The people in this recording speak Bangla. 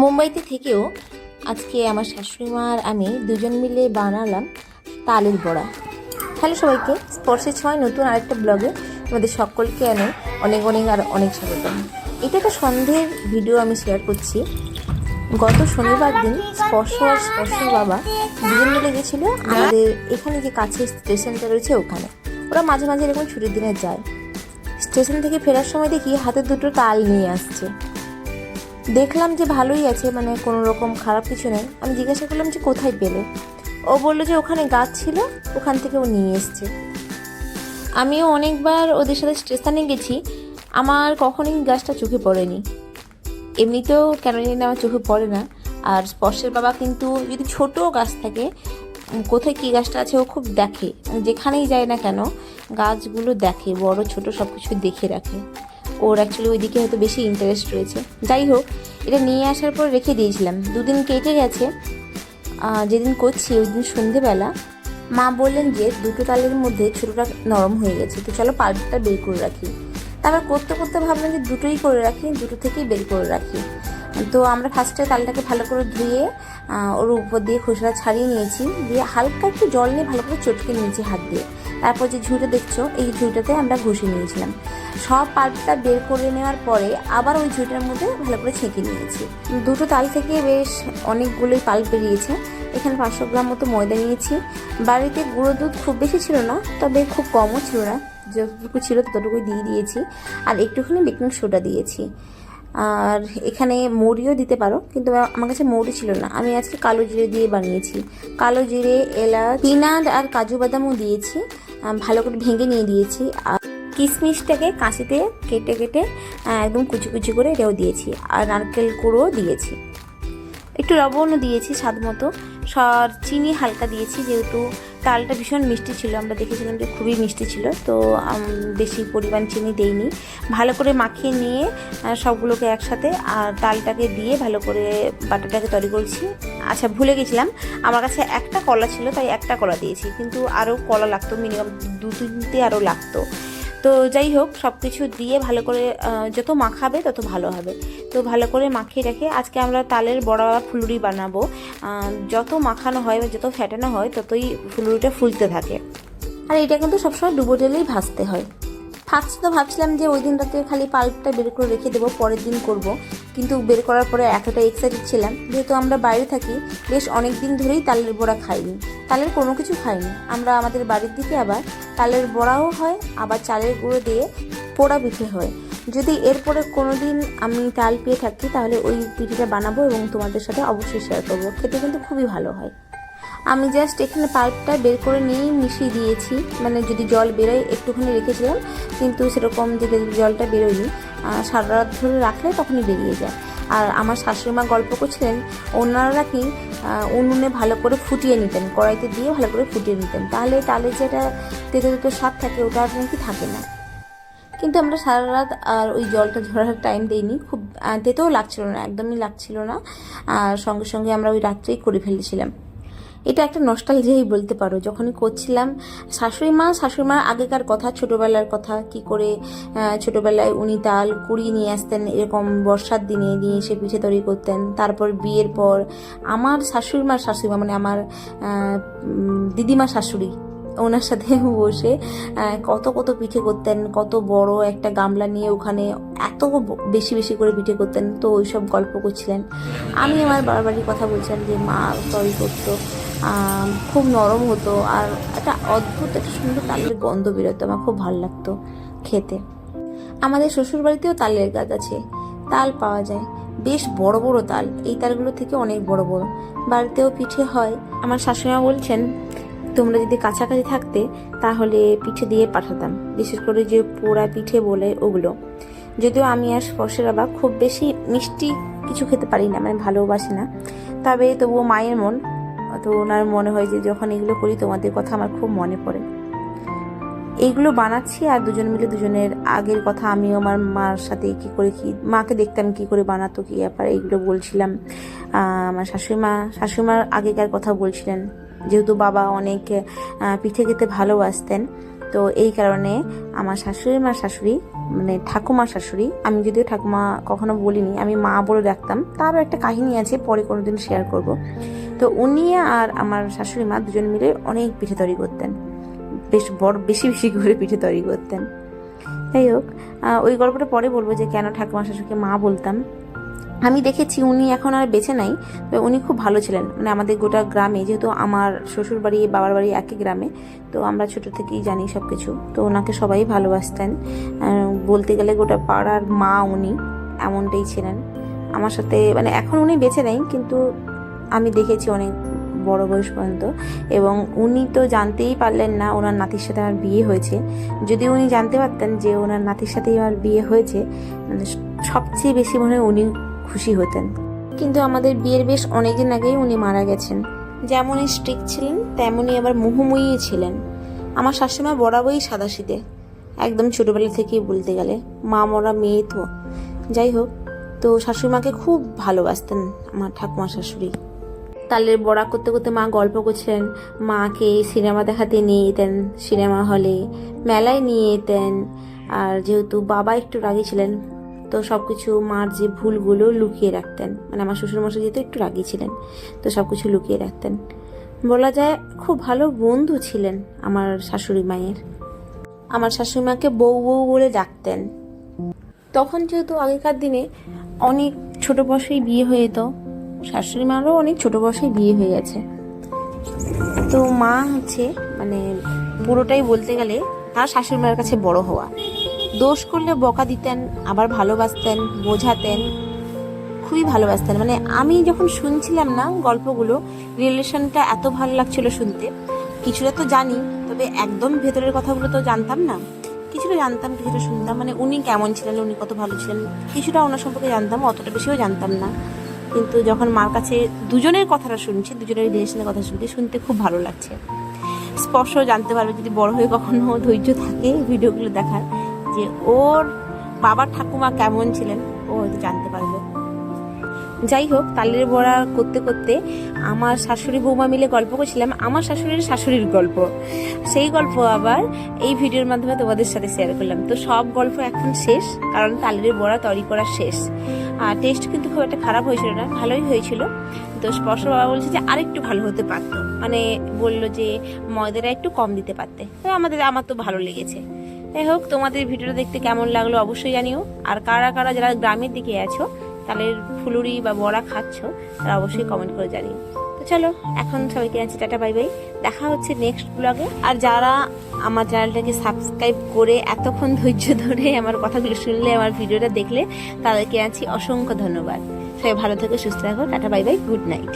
মুম্বাইতে থেকেও আজকে আমার শাশুড়ি মা আর আমি দুজন মিলে বানালাম তালের বড়া। হ্যালো সবাইকে স্পর্শের ছয় নতুন আরেকটা ব্লগে তোমাদের সকলকে আমি অনেক অনেক আর অনেক স্বাগতম এটা একটা সন্ধ্যের ভিডিও আমি শেয়ার করছি। গত শনিবার দিন স্পর্শ আর স্পর্শ বাবা দুজন মিলে গেছিল আমাদের এখানে যে কাছে স্টেশনটা রয়েছে ওখানে। ওরা মাঝে মাঝে এরকম ছুটির দিনে যায়। স্টেশন থেকে ফেরার সময় দেখি হাতে দুটো তাল নিয়ে আসছে। দেখলাম যে ভালোই আছে মানে কোনো রকম খারাপ কিছু নেই। আমি জিজ্ঞাসা করলাম যে কোথায় পেলে? ও বলল যে ওখানে গাছ ছিল, ওখান থেকে ও নিয়ে এসছে। আমিও অনেকবার ওদের সাথে স্টেশনে গেছি, আমার কখনোই গাছটা চোখে পড়েনি। এমনিতেও কেন জানি না আমার চোখে পড়ে না। আর স্পর্শের বাবা কিন্তু যদি ছোট গাছ থাকে কোথায় কী গাছটা আছে ও খুব দেখে। যেখানেই যায় না কেন, গাছগুলো দেখে, বড় ছোট সব কিছু দেখে রাখে। ওর অ্যাকচুয়ালি ওইদিকে হয়তো বেশি ইন্টারেস্ট রয়েছে। যাই হোক, এটা নিয়ে আসার পর রেখে দিয়েছিলাম। দুদিন কেটে গেছে। যেদিন করছি ওই দিন সন্ধেবেলা। মা বললেন যে, দুটো তালের মধ্যে ছোটোটা নরম হয়ে গেছে। তো চলো পাল্পটা বের করে রাখি। তারপর করতে করতে ভাবলাম যে, দুটোই করে রাখি, দুটো থেকেই বের করে রাখি। তো আমরা ফার্স্টে তালটাকে ভালো করে ধুয়ে ওর উপর দিয়ে খোসা ছাড়িয়ে নিয়েছি। দিয়ে হালকা একটু জল নিয়ে ভালো করে চটকে নিয়েছি হাত দিয়ে। তারপর যে ঝুঁটা দেখছ, এই ঝুঁটাতে আমরা ঘষে নিয়েছিলাম। সব পাল্পটা বের করে নেওয়ার পরে আবার ওই ঝুঁটার মধ্যে ভালো করে ছেঁকে নিয়েছি। দুটো তাল থেকে বেশ অনেকগুলোই পাল্প বেরিয়েছে। এখানে পাঁচশো গ্রাম মতো ময়দা নিয়েছি। বাড়িতে গুঁড়ো দুধ খুব বেশি ছিল না, তবে খুব কমও ছিল না। যতটুকু ছিল ততটুকুই দিয়ে দিয়েছি। আর একটুখানি বেকিং সোডা দিয়েছি। আর এখানে মৌরিও দিতে পারো, কিন্তু আমার কাছে মৌরি ছিল না। আমি আজকে কালো জিরে দিয়ে বানিয়েছি। কালো জিরে, এলাচ, পিনাট আর কাজু বাদামও দিয়েছি। ভালো করে ভেঙে নিয়ে দিয়েছি। আর কিশমিশটাকে কাঁচিতে কেটে কেটে একদম কুচি কুচি করে এটাও দিয়েছি। আর নারকেল কুড়োও দিয়েছি। একটু লবণও দিয়েছি স্বাদ মতো। চিনি হালকা দিয়েছি, যেহেতু তালটা ভীষণ মিষ্টি ছিল, আমরা দেখেছিলাম যে খুবই মিষ্টি ছিল, তো বেশি পরিমাণ চিনি দেইনি। ভালো করে মাখিয়ে নিয়ে সবগুলোকে একসাথে, আর তালটাকে দিয়ে ভালো করে বাটাটাকে তৈরি করছি। আচ্ছা ভুলে গেছিলাম, আমার কাছে একটা কলা ছিল, তাই একটা কলা দিয়েছি, কিন্তু আরও কলা লাগতো মিনিমাম দু তিনটে আরও লাগতো। তো যাই হোক সব কিছু দিয়ে ভালো করে যত মাখাবে তত ভালো হবে। তো ভালো করে মাখিয়ে রেখে আজকে আমরা তালের বড়া ফুলুরি বানাবো। যত মাখানো হয় বা যত ফ্যাটানো হয় ততই ফুলুরিটা ফুলতে থাকে। আর এটা কিন্তু সবসময় ডুবো তেলেই ভাজতে হয়। ফার্স্ট তো ভাবছিলাম যে ওই দিন রাতে খালি পাল্পটা বের করে রেখে দেবো, পরের দিন করব। কিন্তু বের করার পরে এতটা এক্সাইটেড ছিলাম, যেহেতু আমরা বাইরে থাকি, বেশ অনেক দিন ধরেই তালের বড়া খাইনি। তালের কোনো কিছু খাইনি। আমরা আমাদের বাড়ির দিকে আবার তালের বড়াও হয়, আবার চালের গুঁড়ো দিয়ে পোড়া পিঠে হয়। যদি এরপরে কোনো দিন আমি তাল পেয়ে থাকি, তাহলে ওই পিঠেটা বানাবো এবং তোমাদের সাথে অবশ্যই শেয়ার করব। খেতে কিন্তু খুবই ভালো হয়। আমি জাস্ট এখানে পাল্পটা বের করে নিয়েই মিশিয়ে দিয়েছি। মানে যদি জল বেরোয়, একটুখানি রেখেছিলাম, কিন্তু সেরকম যদি জলটা বেরোয়নি সারা রাত ধরে রাখলে তখনই বেরিয়ে যায়। আর আমার শাশুড়ি মা গল্প করছিলেন, ওনারা নাকি উনুনে ভালো করে ফুটিয়ে নিতেন, কড়াইতে দিয়ে ভালো করে ফুটিয়ে নিতেন। তাহলে তালে যেটা তেতো তেতো স্বাদ থাকে, ওটা আর নাকি থাকে না। কিন্তু আমরা সারা রাত আর ওই জলটা ঝরার টাইম দিইনি। খুব তেতেও লাগছিল না, একদমই লাগছিল না। আর সঙ্গে সঙ্গে আমরা ওই রাত্রেই করে ফেলেছিলাম। এটা একটা নস্টালজিয়াই বলতে পারো। যখনই করছিলাম, শাশুড়ি মা, শাশুড়ি মার আগেকার কথা, ছোটবেলার কথা, কি করে ছোটোবেলায় উনি তাল কুড়িয়ে নিয়ে আসতেন, এরকম বর্ষার দিনে নিয়ে এসে পিঠে তৈরি করতেন। তারপর বিয়ের পর আমার শাশুড়ি মার শাশুড়ি মা মানে আমার দিদিমা শাশুড়ি, ওনার সাথে বসে কত কত পিঠে করতেন, কত বড় একটা গামলা নিয়ে ওখানে এত বেশি বেশি করে পিঠে করতেন। তো ওইসব গল্প করছিলেন। আমি আমার বারবারই কথা বলছিলাম যে, মা তৈরি করতো। খুব নরম হতো আর একটা অদ্ভুত, একটা সুন্দর তালের গন্ধ বেরোতো, আমার খুব ভালো লাগতো খেতে। আমাদের শ্বশুর বাড়িতেও তালের গাছ আছে, তাল পাওয়া যায়। বেশ বড় বড় তাল, এই তালগুলো থেকে অনেক বড় বড়। বাড়িতেও পিঠে হয়। আমার শাশুড়িমা বলছেন, তোমরা যদি কাছাকাছি থাকতে, তাহলে পিঠে দিয়ে পাঠাতাম। বিশেষ করে যে পোড়া পিঠে বলে ওগুলো। যদিও আমি আর স্পর্শের বাবা খুব বেশি মিষ্টি কিছু খেতে পারি না মানে ভালোবাসি না। তবে তবুও মায়ের মন তো ওনার মনে হয় যে যখন এগুলো করি, তোমাদের কথা আমার খুব মনে পড়ে। এইগুলো বানাচ্ছি আর দুজন মিলে দুজনের আগের কথা আমি আমার মার সাথে কি করে কি, মাকে দেখতাম কি করে বানাতো, কি ব্যাপার, এইগুলো বলছিলাম। আমার শাশুড়ি মা শাশুড়ি মার আগেকার কথা বলছিলেন। যেহেতু বাবা অনেক পিঠে খেতে ভালোবাসতেন তো এই কারণে আমার শাশুড়ি মার শাশুড়ি মানে ঠাকুমা শাশুড়ি, আমি যদিও ঠাকুমা কখনো বলিনি, আমি মা বলে ডাকতাম, তারও একটা কাহিনী আছে, পরে কোনোদিন শেয়ার করব। তো উনি আর আমার শাশুড়ি মা দুজন মিলে অনেক পিঠে তৈরি করতেন, বেশ বড়, বেশি বেশি করে পিঠে তৈরি করতেন। যাই হোক ওই গল্পটা পরে বলব যে কেন ঠাকুমা শাশুড়িকে মা বলতাম। আমি দেখেছি উনি এখন আর বেঁচে নাই, তবে উনি খুব ভালো ছিলেন। মানে আমাদের গোটা গ্রামে, যেহেতু আমার শ্বশুর বাড়ি বাবার বাড়ি একই গ্রামে, তো আমরা ছোট থেকেই জানি সব কিছু তো ওনাকে সবাই ভালোবাসতেন। বলতে গেলে গোটা পাড়ার মা উনি এমনটাই ছিলেন। আমার সাথে মানে এখন উনি বেঁচে নেই, কিন্তু আমি দেখেছি অনেক বড় বয়স পর্যন্ত। এবং উনি তো জানতেই পারলেন না ওনার নাতির সাথে আমার বিয়ে হয়েছে। যদি উনি জানতে পারতেন যে ওনার নাতির সাথেই আমার বিয়ে হয়েছে মানে সবচেয়ে বেশি মনে হয় উনি খুশি হতেন। কিন্তু আমাদের বিয়ের বেশ অনেকদিন আগেই উনি মারা গেছেন। যেমনই স্ট্রিক ছিলেন, তেমনই আবার মুহুমুহি ছিলেন। আমার শাশুমা বরাবরই সাদাশীতে একদম ছোটবেলা থেকেই বলতে গেলে, মা মরা মেয়ে তো। যাই হোক, তো শাশুড়িমাকে খুব ভালোবাসতেন আমার ঠাকুমা শাশুড়ি। তালের বড়া করতে করতে মা গল্প করছিলেন মাকে সিনেমা দেখাতে নিয়ে যেতেন সিনেমা হলে, মেলায় নিয়ে যেতেন। আর যেহেতু বাবা একটু রাগী ছিলেন তো সব কিছু মার যে ভুলগুলো লুকিয়ে রাখতেন মানে আমার শ্বশুরমশাই যেহেতু একটু রাগী ছিলেন, তো সব কিছু লুকিয়ে রাখতেন। বলা যায় খুব ভালো বন্ধু ছিলেন আমার শাশুড়ি মায়ের। আমার শাশুড়ি মাকে বউ বউ বলে ডাকতেন। তখন যেহেতু আগেকার দিনে অনেক ছোট বয়সেই বিয়ে হয়ে যেত, শাশুড়ি মারও অনেক ছোট বয়সেই বিয়ে হয়ে গেছে। তো মা হচ্ছে মানে পুরোটাই বলতে গেলে তার শাশুড়ি মায়ের কাছে বড় হওয়া। দোষ করলে বকা দিতেন, আবার ভালোবাসতেন, বোঝাতেন। খুবই ভালোবাসতেন। মানে আমি যখন শুনছিলাম না গল্পগুলো, রিলেশনটা এত ভালো লাগছিল শুনতে। কিছুটা তো জানি, তবে একদম ভেতরের কথাগুলো তো জানতাম না। কিছুটা জানতাম, কিছুটা শুনতাম। মানে উনি কেমন ছিলেন, উনি কত ভালো ছিলেন, কিছুটা ওনার সম্পর্কে জানতাম, অতটা বেশিও জানতাম না। কিন্তু যখন মার কাছে দুজনের কথাটা শুনছি, দুজনের রিলেশনের কথা শুনছি, শুনতে খুব ভালো লাগছে। স্পর্শ জানতে পারবে যদি বড় হয়ে কখনো ধৈর্য থাকে ভিডিওগুলো দেখার। যে ওর বাবার ঠাকুমা কেমন ছিলেন, ও হয়তো জানতে পারবে। যাই হোক, তালের বড়া করতে করতে আমার শাশুড়ি বৌমা মিলে গল্প করছিলাম, আমার শাশুড়ির শাশুড়ির গল্প। সেই গল্প আবার এই ভিডিওর মাধ্যমে তোমাদের সাথে শেয়ার করলাম। তো সব গল্প এখন শেষ, কারণ তালের বড়া তৈরি করা শেষ। আর টেস্ট কিন্তু খুব একটা খারাপ হয়েছিল না, ভালোই হয়েছিল। তো স্পর্শ বাবা বলছে যে আরেকটু ভালো হতে পারতো। মানে বলল যে ময়দাটা একটু কম দিতে পারতে। আমাদের, আমার তো ভালো লেগেছে। যাই হোক, তোমাদের ভিডিওটা দেখতে কেমন লাগল অবশ্যই জানিও। আর কারা কারা যারা গ্রামের দিকে আছো তালের ফুলুরি বা বড়া খাচ্ছ, তারা অবশ্যই কমেন্ট করে জানিও। তো চলো, এখন সবাইকে আছি, টাটা বাই বাই দেখা হচ্ছে নেক্সট ব্লগে আর যারা আমার চ্যানেলটাকে সাবস্ক্রাইব করে এতক্ষণ ধৈর্য ধরে আমার কথাগুলো শুনলে, আমার ভিডিওটা দেখলে, তাদেরকে আছি অসংখ্য ধন্যবাদ। সবাই ভালো থেকে, সুস্থ থাকো, tata bye bye good night